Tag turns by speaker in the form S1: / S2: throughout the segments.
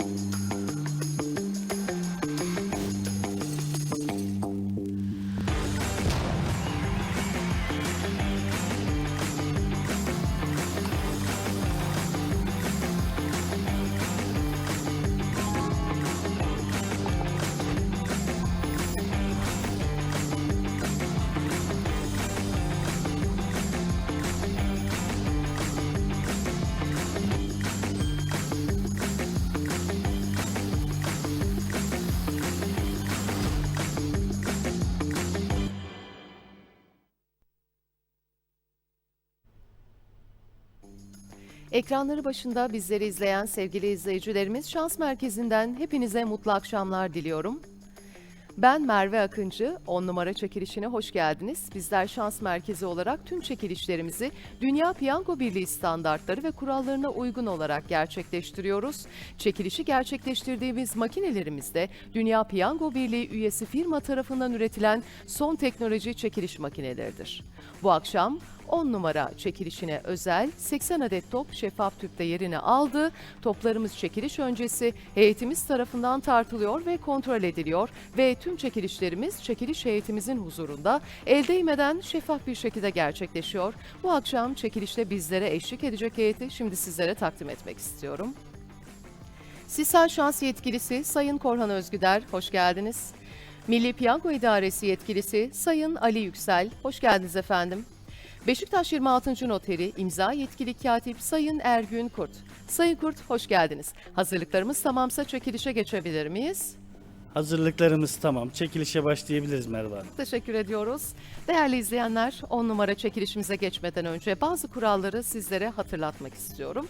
S1: Thank you. Ekranları başında bizleri izleyen sevgili izleyicilerimiz Şans Merkezi'nden hepinize mutlu akşamlar diliyorum. Ben Merve Akıncı, 10 numara çekilişine hoş geldiniz. Bizler Şans Merkezi olarak tüm çekilişlerimizi Dünya Piyango Birliği standartları ve kurallarına uygun olarak gerçekleştiriyoruz. Çekilişi gerçekleştirdiğimiz makinelerimizde Dünya Piyango Birliği üyesi firma tarafından üretilen son teknoloji çekiliş makineleridir. Bu akşam 10 numara çekilişine özel 80 adet top şeffaf tüpte yerini aldı. Toplarımız çekiliş öncesi heyetimiz tarafından tartılıyor ve kontrol ediliyor ve tüm çekilişlerimiz çekiliş heyetimizin huzurunda el değmeden şeffaf bir şekilde gerçekleşiyor. Bu akşam çekilişte bizlere eşlik edecek heyeti şimdi sizlere takdim etmek istiyorum. Sisal Şans Yetkilisi Sayın Korhan Özgüder, hoş geldiniz. Milli Piyango İdaresi Yetkilisi Sayın Ali Yüksel, hoş geldiniz efendim. Beşiktaş 26. Noteri imza yetkili katip Sayın Ergün Kurt. Sayın Kurt hoş geldiniz. Hazırlıklarımız tamamsa çekilişe geçebilir miyiz?
S2: Hazırlıklarımız tamam. Çekilişe başlayabiliriz Merve Hanım.
S1: Teşekkür ediyoruz. Değerli izleyenler 10 numara çekilişimize geçmeden önce bazı kuralları sizlere hatırlatmak istiyorum.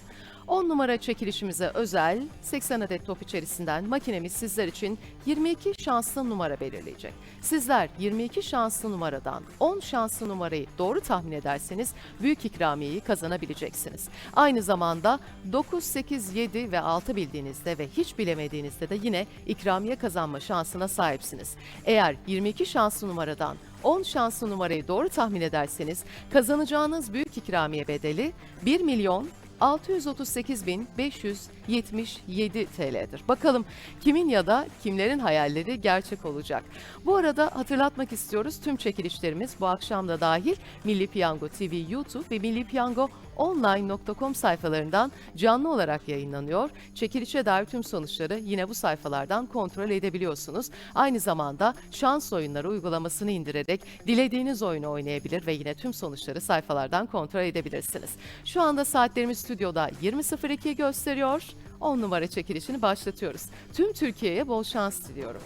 S1: 10 numara çekilişimize özel 80 adet top içerisinden makinemiz sizler için 22 şanslı numara belirleyecek. Sizler 22 şanslı numaradan 10 şanslı numarayı doğru tahmin ederseniz büyük ikramiyeyi kazanabileceksiniz. Aynı zamanda 9, 8, 7 ve 6 bildiğinizde ve hiç bilemediğinizde de yine ikramiye kazanma şansına sahipsiniz. Eğer 22 şanslı numaradan 10 şanslı numarayı doğru tahmin ederseniz kazanacağınız büyük ikramiye bedeli 1 milyon 638.577 TL'dir. Bakalım kimin ya da kimlerin hayalleri gerçek olacak. Bu arada hatırlatmak istiyoruz tüm çekilişlerimiz bu akşam da dahil Milli Piyango TV YouTube ve Milli Piyango online.com sayfalarından canlı olarak yayınlanıyor. Çekilişe dair tüm sonuçları yine bu sayfalardan kontrol edebiliyorsunuz. Aynı zamanda şans oyunları uygulamasını indirerek dilediğiniz oyunu oynayabilir ve yine tüm sonuçları sayfalardan kontrol edebilirsiniz. Şu anda saatlerimiz stüdyoda 20.02 gösteriyor. 10 numara çekilişini başlatıyoruz. Tüm Türkiye'ye bol şans diliyorum.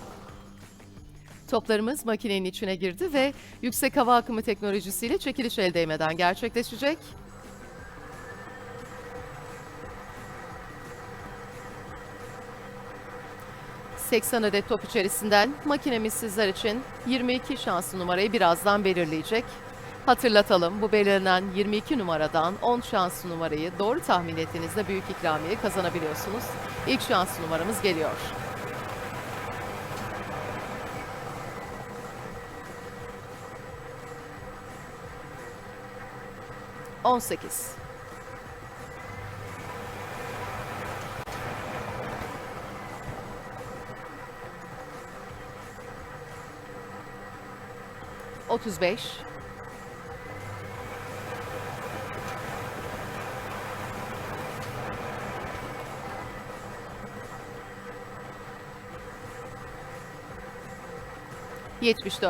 S1: Toplarımız makinenin içine girdi ve yüksek hava akımı teknolojisiyle çekiliş el değmeden gerçekleşecek. ...80 adet top içerisinden makinemiz sizler için 22 şanslı numarayı birazdan belirleyecek. Hatırlatalım bu belirlenen 22 numaradan 10 şanslı numarayı doğru tahmin ettiğinizde büyük ikramiye kazanabiliyorsunuz. İlk şanslı numaramız geliyor. On sekiz. Otuz beş. Yetmiş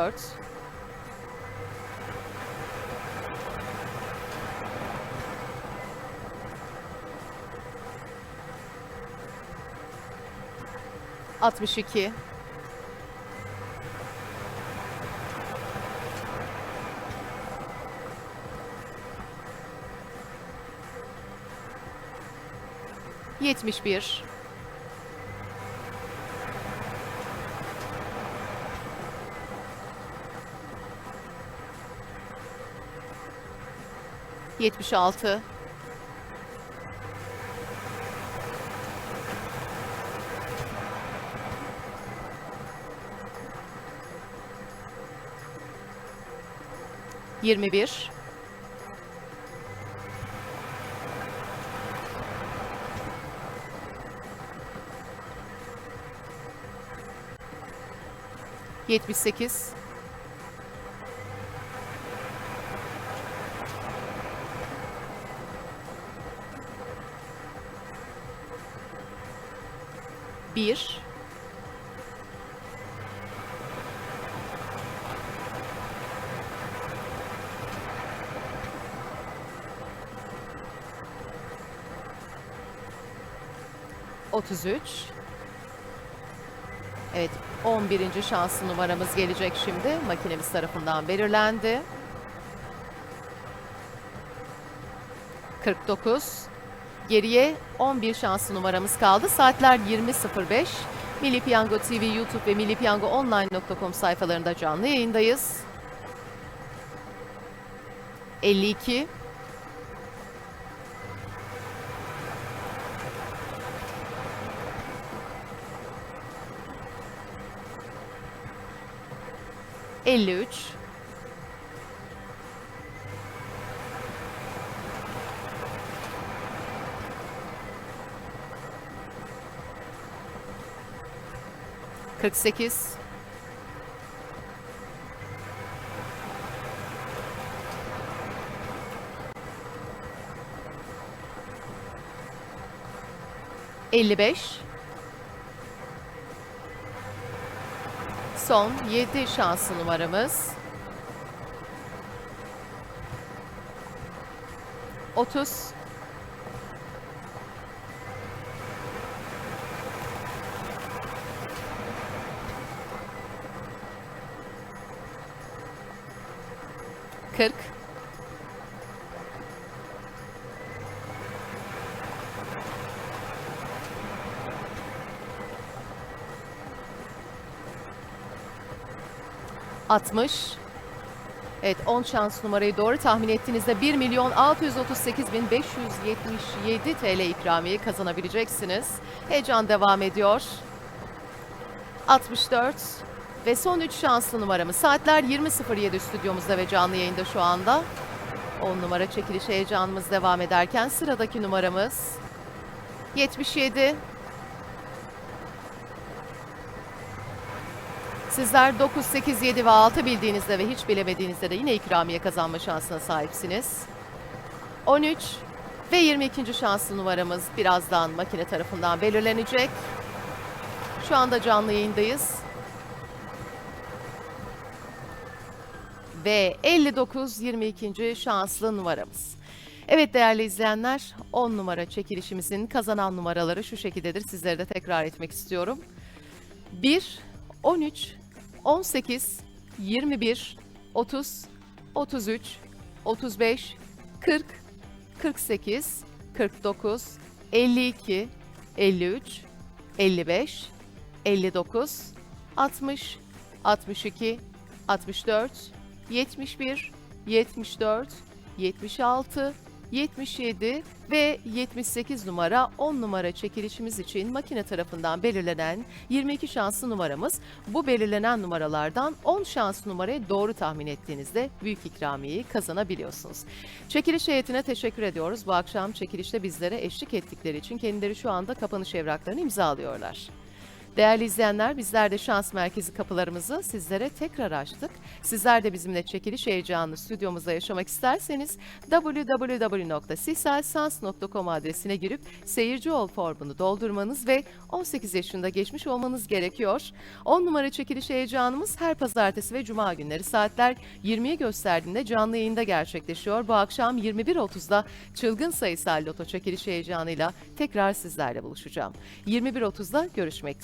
S1: 71 76 21 78 Bir. Otuz üç. Evet, 11. şanslı numaramız gelecek şimdi. Makinemiz tarafından belirlendi. 49. Geriye 11 şanslı numaramız kaldı. Saatler 20.05. Milli Piyango TV YouTube ve millipiyangoonline.com sayfalarında canlı yayındayız. 52. 53 48 55 Son 7 şanslı numaramız. 30 40 60. Evet 10 şans numarayı doğru tahmin ettiğinizde 1 milyon 638 bin 577 TL ikramiye kazanabileceksiniz. Heyecan devam ediyor. 64 ve son 3 şanslı numaramız. Saatler 20.07 stüdyomuzda ve canlı yayında şu anda. 10 numara çekiliş heyecanımız devam ederken sıradaki numaramız 77 Sizler 9, 8, 7 ve 6 bildiğinizde ve hiç bilemediğinizde de yine ikramiye kazanma şansına sahipsiniz. 13 ve 22. şanslı numaramız birazdan makine tarafından belirlenecek. Şu anda canlı yayındayız. Ve 59 22. şanslı numaramız. Evet değerli izleyenler 10 numara çekilişimizin kazanan numaraları şu şekildedir. Sizlere de tekrar etmek istiyorum. 1, 13, 18, 21, 30, 33, 35, 40, 48, 49, 52, 53, 55, 59, 60, 62, 64, 71, 74, 76, 77 ve 78 numara 10 numara çekilişimiz için makine tarafından belirlenen 22 şanslı numaramız. Bu belirlenen numaralardan 10 şanslı numarayı doğru tahmin ettiğinizde büyük ikramiyeyi kazanabiliyorsunuz. Çekiliş heyetine teşekkür ediyoruz. Bu akşam çekilişte bizlere eşlik ettikleri için kendileri şu anda kapanış evraklarını imzalıyorlar. Değerli izleyenler bizler de şans merkezi kapılarımızı sizlere tekrar açtık. Sizler de bizimle çekiliş heyecanını stüdyomuzda yaşamak isterseniz www.siselsans.com adresine girip seyirci ol formunu doldurmanız ve 18 yaşında geçmiş olmanız gerekiyor. 10 numara çekiliş heyecanımız her pazartesi ve cuma günleri saatler 20'ye gösterdiğinde canlı yayında gerçekleşiyor. Bu akşam 21.30'da çılgın sayısal loto çekiliş heyecanıyla tekrar sizlerle buluşacağım. 21.30'da görüşmek